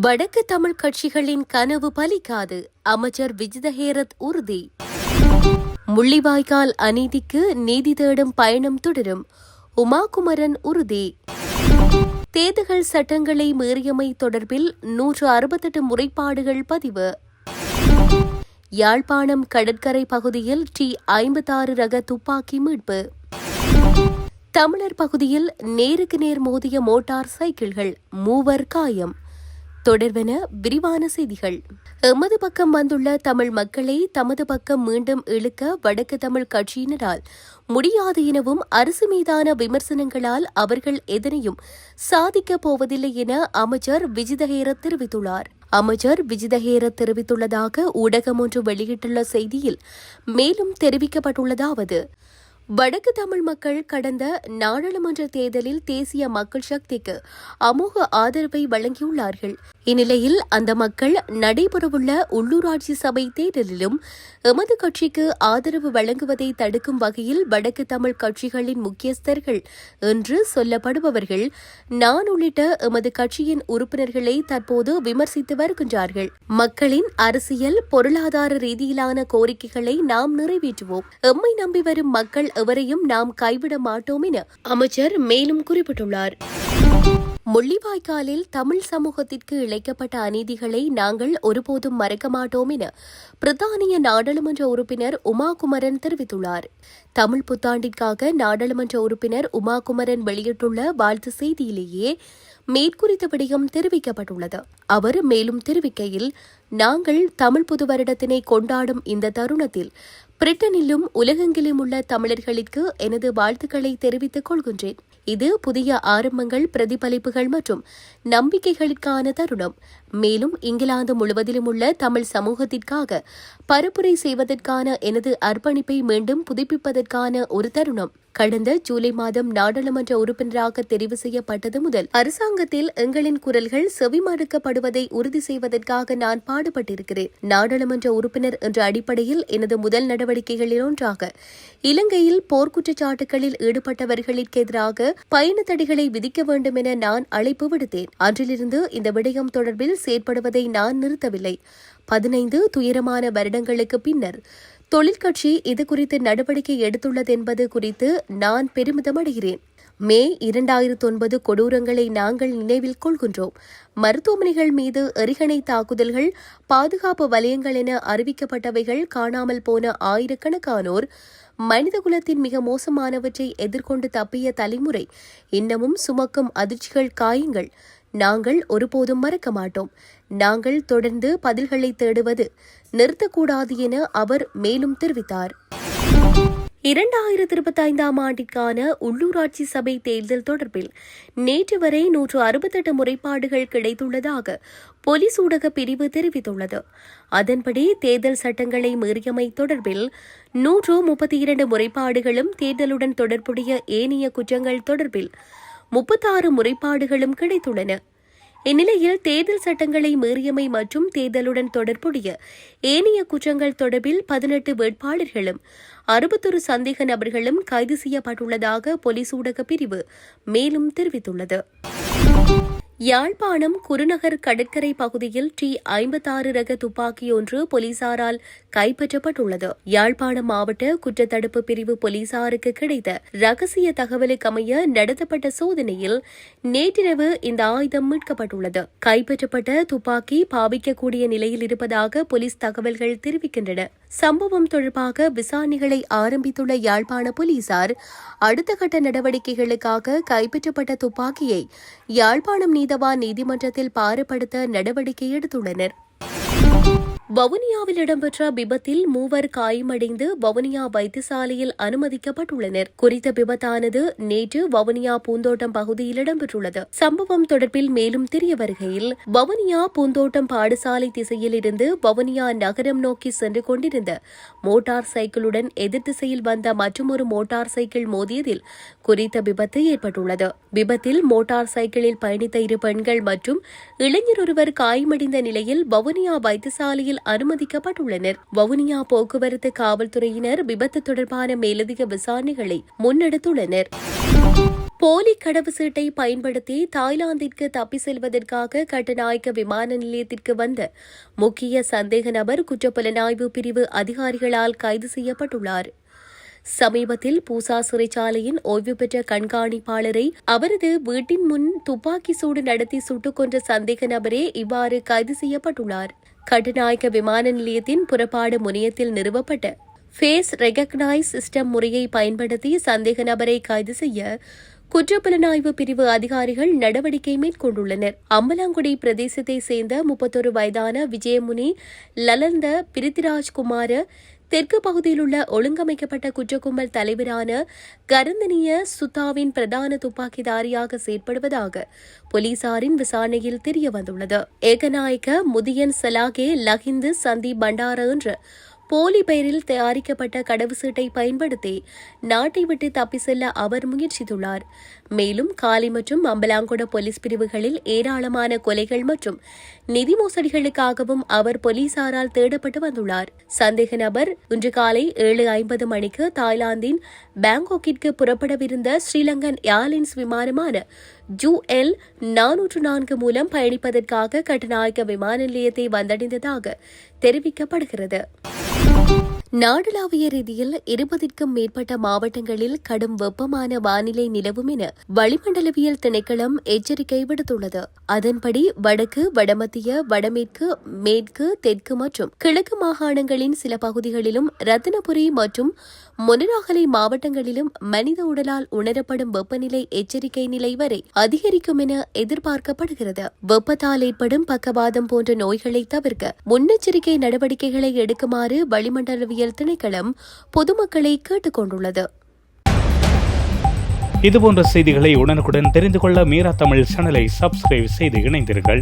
வடக்கு தமிழ் கட்சிகளின் கனவு பலிக்காது. அமைச்சர் விஜிதஹேரத் உறுதி. முள்ளிவாய்க்கால் அநீதிக்கு நீதி தேடும் பயணம் தொடரும். உமாகுமரன் உறுதி. தேர்தல் சட்டங்களை மீறியமை தொடர்பில் நூற்று அறுபத்தெட்டு முறைப்பாடுகள் பதிவு. யாழ்ப்பாணம் கடற்கரை பகுதியில் டி ஐம்பத்தாறு ரக துப்பாக்கி மீட்பு. தமிழர் பகுதியில் நேருக்கு நேர் மோதிய மோட்டார் சைக்கிள்கள் மூவர் காயம். தொடர்வன விரிவான செய்திகள். எமது பக்கம் வந்துள்ள தமிழ் மக்களை தமது பக்கம் மீண்டும் இழுக்க வடக்கு தமிழ் கட்சியினரால் முடியாது எனவும் அரசு மீதான விமர்சனங்களால் அவர்கள் எதனையும் சாதிக்கப் போவதில்லை என அமைச்சர் விஜிதஹேர தெரிவித்துள்ளார். அமைச்சர் விஜிதஹேர தெரிவித்துள்ளதாக ஊடகம் ஒன்று வெளியிட்டுள்ள செய்தியில் மேலும் தெரிவிக்கப்பட்டுள்ளதாவது வடக்கு தமிழ் மக்கள் கடந்த நாடாளுமன்ற தேர்தலில் தேசிய மக்கள் சக்திக்கு அமோக ஆதரவை வழங்கியுள்ளார்கள். இந்நிலையில் அந்த மக்கள் நடைபெறவுள்ள உள்ளூராட்சி சபை தேர்தலிலும் எமது கட்சிக்கு ஆதரவு வழங்குவதை தடுக்கும் வகையில் வடக்கு தமிழ் கட்சிகளின் முக்கியஸ்தர்கள் என்று சொல்லப்படுபவர்கள் நான் உள்ளிட்ட எமது கட்சியின் உறுப்பினர்களை தற்போது விமர்சித்து வருகின்றார்கள். மக்களின் அரசியல் பொருளாதார ரீதியிலான கோரிக்கைகளை நாம் நிறைவேற்றுவோம். எம்மை நம்பி வரும் மக்கள் எவரையும் நாம் கைவிட மாட்டோம் என அமைச்சர் மேலும் குறிப்பிட்டுள்ளார். முள்ளிவாய்க்காலில் தமிழ் சமூகத்திற்கு இழைக்கப்பட்ட அநீதிகளை நாங்கள் ஒருபோதும் மறக்க மாட்டோம் என பிரித்தானிய நாடாளுமன்ற உறுப்பினர் உமாகுமரன் தெரிவித்துள்ளார். தமிழ் புத்தாண்டிற்காக நாடாளுமன்ற உறுப்பினர் உமாகுமரன் வெளியிட்டுள்ள வாழ்த்து செய்தியிலேயே மேற்குறித்த விடயம் தெரிவிக்கப்பட்டுள்ளது. அவர் மேலும் தெரிவிக்கையில் நாங்கள் தமிழ் புது வருடத்தினை கொண்டாடும் இந்த தருணத்தில் பிரிட்டனிலும் உலகெங்கிலும் உள்ள தமிழர்களுக்கு எனது வாழ்த்துக்களை தெரிவித்துக் கொள்கின்றேன். இது புதிய ஆரம்பங்கள் பிரதிபலிப்புகள் மற்றும் நம்பிக்கைகளுக்கான தருணம். மேலும் இங்கிலாந்து முழுவதிலும் உள்ள தமிழ் சமூகத்திற்காக பரப்புரை செய்வதற்கான எனது அர்ப்பணிப்பை மீண்டும் புதுப்பிப்பதற்கான ஒரு தருணம். கடந்த ஜூலை மாதம் நாடாளுமன்ற உறுப்பினராக தெரிவு செய்யப்பட்டது முதல் அரசாங்கத்தில் எங்களின் குரல்கள் செவிமறுக்கப்படுவதை உறுதி செய்வதற்காக நான் பாடுபட்டிருக்கிறேன். நாடாளுமன்ற உறுப்பினர் என்ற அடிப்படையில் எனது முதல் நடவடிக்கைகளில் ஒன்றாக இலங்கையில் போர்க்குற்றச்சாட்டுகளில் ஈடுபட்டவர்களுக்கு எதிராக பயண தடைகளை விதிக்க வேண்டும் என நான் அழைப்பு விடுத்தேன். அன்றிலிருந்து இந்த விடயம் தொடர்பில் செயற்படுவதை நான் நிறுத்தவில்லை. பதினைந்து துயரமான வருடங்களுக்கு பின்னர் தொழிற்கட்சி இது குறித்து நடவடிக்கை எடுத்துள்ளது என்பது குறித்து நான் பெருமிதமடைகிறேன். மே இரண்டாயிரத்தி ஒன்பது கொடூரங்களை நாங்கள் நினைவில் கொள்கின்றோம். மருத்துவமனைகள் மீது எரிகணை தாக்குதல்கள் பாதுகாப்பு வலயங்கள் என அறிவிக்கப்பட்டவைகள் காணாமல் போன ஆயிரக்கணக்கானோர் மனிதகுலத்தின் மிக மோசமானவற்றை எதிர்கொண்டு தப்பிய தலைமுறை இன்னமும் சுமக்கும் அதிர்ச்சிகள் காயங்கள். நாங்கள் ஒருபோதும் மறக்க மாட்டோம். நாங்கள் தொடர்ந்து பதில்களை தேடுவது நிறுத்தக்கூடாது என அவர் மேலும் தெரிவித்தார். இரண்டாயிரத்தி இருபத்தி ஐந்தாம் ஆண்டிற்கான உள்ளூராட்சி சபை தேர்தல் தொடர்பில் நேற்று வரை நூற்று அறுபத்தெட்டு முறைப்பாடுகள் கிடைத்துள்ளதாக போலீஸ் ஊடக பிரிவு தெரிவித்துள்ளது. அதன்படி தேர்தல் சட்டங்களை மீறியமை தொடர்பில் நூற்று முப்பத்தி இரண்டு முறைப்பாடுகளும் தேர்தலுடன் தொடர்புடைய ஏனைய குற்றங்கள் தொடர்பில் முப்பத்தாறு முறைப்பாடுகளும் கிடைத்துள்ளன. இந்நிலையில் தேர்தல் சட்டங்களை மீறியமை மற்றும் தேர்தலுடன் தொடர்புடைய ஏனைய குற்றங்கள் தொடர்பில் பதினெட்டு வேட்பாளர்களும் அறுபத்தொரு சந்தேக நபர்களும் கைது செய்யப்பட்டுள்ளதாக போலீஸ் ஊடக பிரிவு மேலும் தெரிவித்துள்ளது. யாழ்ப்பாணம் குருநகர் கடற்கரை பகுதியில் டி ஐம்பத்தாறு ரக துப்பாக்கி ஒன்று போலீசாரால் கைப்பற்றப்பட்டுள்ளது. யாழ்ப்பாணம் மாவட்ட குற்றத்தடுப்பு பிரிவு போலீசாருக்கு கிடைத்த ரகசிய தகவலுக்கமைய நடத்தப்பட்ட சோதனையில் நேற்றிரவு இந்த ஆயுதம் மீட்கப்பட்டுள்ளது. கைப்பற்றப்பட்ட துப்பாக்கி பாவிக்கக்கூடிய நிலையில் இருப்பதாக போலீஸ் தகவல்கள் தெரிவிக்கின்றன. சம்பவம் தொடர்பாக விசாரணைகளை ஆரம்பித்துள்ள யாழ்ப்பாண போலீசார் அடுத்த கட்ட நடவடிக்கைகளுக்காக கைப்பற்றப்பட்ட துப்பாக்கியை யாழ்ப்பாணம் நீதவான் நீதிமன்றத்தில் பாரப்படுத்த நடவடிக்கை எடுத்துள்ளனர். வவுனியாவில் இடம்பெற்ற விபத்தில் மூவர் காயமடைந்து வவுனியா வைத்தியசாலையில் அனுமதிக்கப்பட்டுள்ளனர். குறித்த விபத்தானது நேற்று வவுனியா பூந்தோட்டம் பகுதியில் இடம்பெற்றுள்ளது. சம்பவம் தொடர்பில் மேலும் தெரிய வருகையில் வவுனியா பூந்தோட்டம் பாடசாலை திசையில் இருந்து வவுனியா நகரம் நோக்கி சென்று கொண்டிருந்த மோட்டார் சைக்கிளுடன் எதிர் திசையில் வந்த மற்றொரு மோட்டார் சைக்கிள் மோதியதில் குறித்த விபத்து ஏற்பட்டுள்ளது. விபத்தில் மோட்டார் சைக்கிளில் பயணித்த இரு பெண்கள் மற்றும் இளைஞர் ஒருவர் காயமடைந்த நிலையில் வவுனியா வைத்தியசாலையில் அனுமதிக்கப்பட்டுள்ளனர். வவுனியா போக்குவரத்து காவல்துறையினர் விபத்து தொடர்பான மேலதிக விசாரணைகளை முன்னெடுத்துள்ளனர். போலி கடவுச்சீட்டை பயன்படுத்தி தாய்லாந்திற்கு தப்பி செல்வதற்காக கட்டுநாயக்க விமான நிலையத்திற்கு வந்த முக்கிய சந்தேக நபர் குற்றப்புலனாய்வு பிரிவு அதிகாரிகளால் கைது செய்யப்பட்டுள்ளார். சமீபத்தில் பூசா சிறைச்சாலையின் ஓய்வு பெற்ற கண்காணிப்பாளரை அவரது வீட்டின் முன் துப்பாக்கி சூடு நடத்தி சுட்டுக் கொன்ற சந்தேக நபரே இவ்வாறு கைது செய்யப்பட்டுள்ளார். கட்டுநாயக்க விமான நிலையத்தின் புறப்பாடு முனையத்தில் நிறுவப்பட்ட ஃபேஸ் ரெகக்னைஸ் சிஸ்டம் முறையை பயன்படுத்தி சந்தேக நபரை கைது செய்ய குற்றப்புலனாய்வு பிரிவு அதிகாரிகள் நடவடிக்கை மேற்கொண்டுள்ளனர். அம்பலாங்குடி பிரதேசத்தை சேர்ந்த முப்பத்தொரு வயதான விஜயமுனி லலந்த பிரித்திராஜ்குமார தெற்கு பகுதியில் உள்ள ஒழுங்கமைக்கப்பட்ட குற்றக்கும்பல் தலைவரான கருந்தனிய சுத்தாவின் பிரதான துப்பாக்கிதாரியாக செயற்படுவதாக போலீசாரின் விசாரணையில் தெரியவந்துள்ளது. ஏகநாயக முதியன் சலாகே லஹிந்து சந்தீப் பண்டார என்ற போலி பெயரில் தயாரிக்கப்பட்ட கடவுச்சீட்டை பயன்படுத்தி நாட்டை விட்டு தப்பி செல்ல அவர் முயற்சித்துள்ளார். மேலும் காலி மற்றும் அம்பலாங்கொட போலீஸ் பிரிவுகளில் ஏராளமான கொலைகள் மற்றும் நிதி மோசடிகளுக்காகவும் அவர் போலீசாரால் தேடப்பட்டு வந்துள்ளார். சந்தேக நபர் இன்று காலை ஏழு ஐம்பது மணிக்கு தாய்லாந்தின் பாங்காக்கிற்கு புறப்படவிருந்த ஸ்ரீலங்கன் ஏர்லைன்ஸ் விமானமான ஜூ எல் நானூற்று நான்கு மூலம் பயணிப்பதற்காக கட்டுநாயக்க விமான நிலையத்தை வந்தடைந்ததாக தெரிவிக்கப்படுகிறது. நாடளாவிய ரீதியில் இருபதிற்கும் மேற்பட்ட மாவட்டங்களில் கடும் வெப்பமான வானிலை நிலவும் என வளிமண்டலவியல் திணைக்களம் எச்சரிக்கை விடுத்துள்ளது. அதன்படி வடக்கு வடமத்திய வடமேற்கு மேற்கு தெற்கு மற்றும் கிழக்கு மாகாணங்களின் சில பகுதிகளிலும் ரத்தினபுரி மற்றும் மொனராகலை மாவட்டங்களிலும் மனித உடலால் உணரப்படும் வெப்பநிலை எச்சரிக்கை நிலை வரை அதிகரிக்கும் என எதிர்பார்க்கப்படுகிறது. வெப்பத்தால் ஏற்படும் பக்கவாதம் போன்ற நோய்களை தவிர்க்க முன்னெச்சரிக்கை நடவடிக்கைகளை எடுக்குமாறு வளிமண்டலவியல் திணைக்களம் பொதுமக்களை கேட்டுக் கொண்டுள்ளது இதுபோன்ற செய்திகளை உடனுக்குடன் தெரிந்து கொள்ள மீரா தமிழ் சேனலை சப்ஸ்கிரைப் செய்து இணைந்தீர்கள்